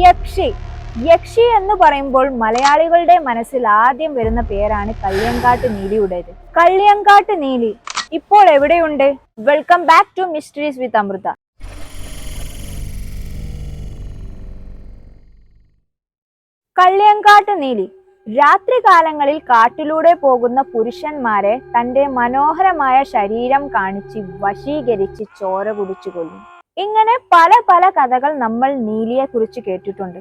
യക്ഷി. യക്ഷി എന്ന് പറയുമ്പോൾ മലയാളികളുടെ മനസ്സിൽ ആദ്യം വരുന്ന പേരാണ് കള്ളിയങ്കാട്ട് നീലിയുടേത്. കള്ളിയങ്കാട്ട് നീലി ഇപ്പോൾ എവിടെയുണ്ട്? Welcome back to mysteries with Amritha Kalliyankattu Neeli രാത്രികാലങ്ങളിൽ കാട്ടിലൂടെ പോകുന്ന പുരുഷന്മാരെ തന്റെ മനോഹരമായ ശരീരം കാണിച്ച് വശീകരിച്ച് ചോര കുടിച്ചു കൊല്ലും ഇങ്ങനെ പല പല കഥകൾ നമ്മൾ നീലിയെ കുറിച്ച് കേട്ടിട്ടുണ്ട്.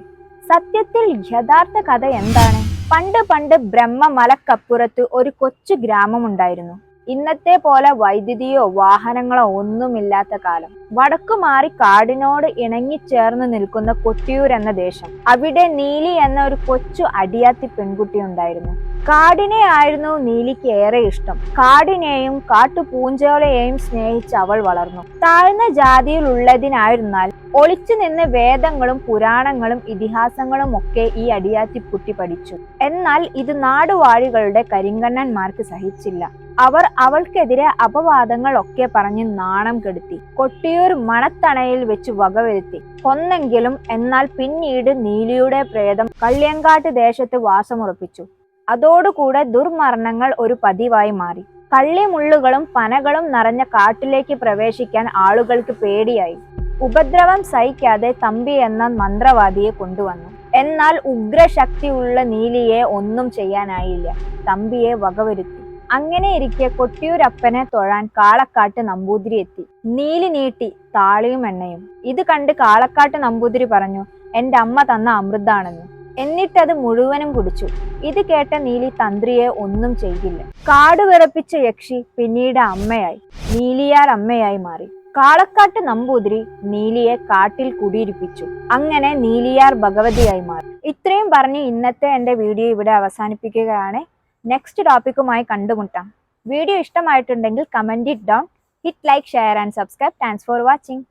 സത്യത്തിൽ യഥാർത്ഥ കഥ എന്താണ്? പണ്ട് പണ്ട് ബ്രഹ്മ മലക്കപ്പുറത്ത് ഒരു കൊച്ചു ഗ്രാമമുണ്ടായിരുന്നു. ഇന്നത്തെ പോലെ വൈദ്യുതിയോ വാഹനങ്ങളോ ഒന്നുമില്ലാത്ത കാലം. വടക്കു മാറി കാടിനോട് ഇണങ്ങിച്ചേർന്ന് നിൽക്കുന്ന കൊട്ടിയൂർ എന്ന ദേശം. അവിടെ നീലി എന്ന ഒരു കൊച്ചു അടിയാത്തി പെൺകുട്ടി ഉണ്ടായിരുന്നു. കാടിനെ ആയിരുന്നു നീലിക്ക് ഏറെ ഇഷ്ടം. കാടിനെയും കാട്ടുപൂഞ്ചോലയെയും സ്നേഹിച്ച് അവൾ വളർന്നു. താഴ്ന്ന ജാതിയിൽ ഉള്ളതിനായിരുന്നാൽ ഒളിച്ചു നിന്ന് വേദങ്ങളും പുരാണങ്ങളും ഇതിഹാസങ്ങളും ഒക്കെ ഈ അടിയാത്തിക്കുട്ടി പഠിച്ചു. എന്നാൽ ഇത് നാടുവാഴികളുടെ കരിങ്കണ്ണന്മാർക്ക് സഹിച്ചില്ല. അവർ അവൾക്കെതിരെ അപവാദങ്ങൾ ഒക്കെ പറഞ്ഞ് നാണം കെടുത്തി. കൊട്ടിയൂർ മണത്തണയിൽ വെച്ച് വകവരുത്തി കൊന്നെങ്കിലും എന്നാൽ പിന്നീട് നീലിയുടെ പ്രേതം കള്ളിയങ്കാട്ട് ദേശത്ത് വാസമുറപ്പിച്ചു. അതോടുകൂടെ ദുർമരണങ്ങൾ ഒരു പതിവായി മാറി. കള്ളിമുള്ളുകളും പനകളും നിറഞ്ഞ കാട്ടിലേക്ക് പ്രവേശിക്കാൻ ആളുകൾക്ക് പേടിയായി. ഉപദ്രവം സഹിക്കാതെ തമ്പി എന്ന മന്ത്രവാദിയെ കൊണ്ടുവന്നു. എന്നാൽ ഉഗ്രശക്തിയുള്ള നീലിയെ ഒന്നും ചെയ്യാനായില്ല. തമ്പിയെ വകവരുത്തി. അങ്ങനെ ഇരിക്കെ കൊട്ടിയൂരപ്പനെ തൊഴാൻ കാളക്കാട്ട് നമ്പൂതിരി എത്തി. നീലി നീട്ടി താളിയും എണ്ണയും. ഇത് കണ്ട് കാളക്കാട്ട് നമ്പൂതിരി പറഞ്ഞു എന്റെ അമ്മ തന്ന അമൃതാണെന്ന്. എന്നിട്ടത് മുഴുവനും കുടിച്ചു. ഇത് കേട്ട നീലി തന്ത്രിയെ ഒന്നും ചെയ്തില്ല. കാട് വിറപ്പിച്ച യക്ഷി പിന്നീട് അമ്മയായി. നീലിയാർ അമ്മയായി മാറി. കാളക്കാട്ട് നമ്പൂതിരി നീലിയെ കാട്ടിൽ കുടിയിരിപ്പിച്ചു. അങ്ങനെ നീലിയാർ ഭഗവതിയായി മാറി. ഇത്രയും പറഞ്ഞ് ഇന്നത്തെ എന്റെ വീഡിയോ ഇവിടെ അവസാനിപ്പിക്കുകയാണ്. നെക്സ്റ്റ് ടോപ്പിക്കുമായി കണ്ടുമുട്ടാം. വീഡിയോ ഇഷ്ടമായിട്ടുണ്ടെങ്കിൽ comment it down hit like share and subscribe thanks for watching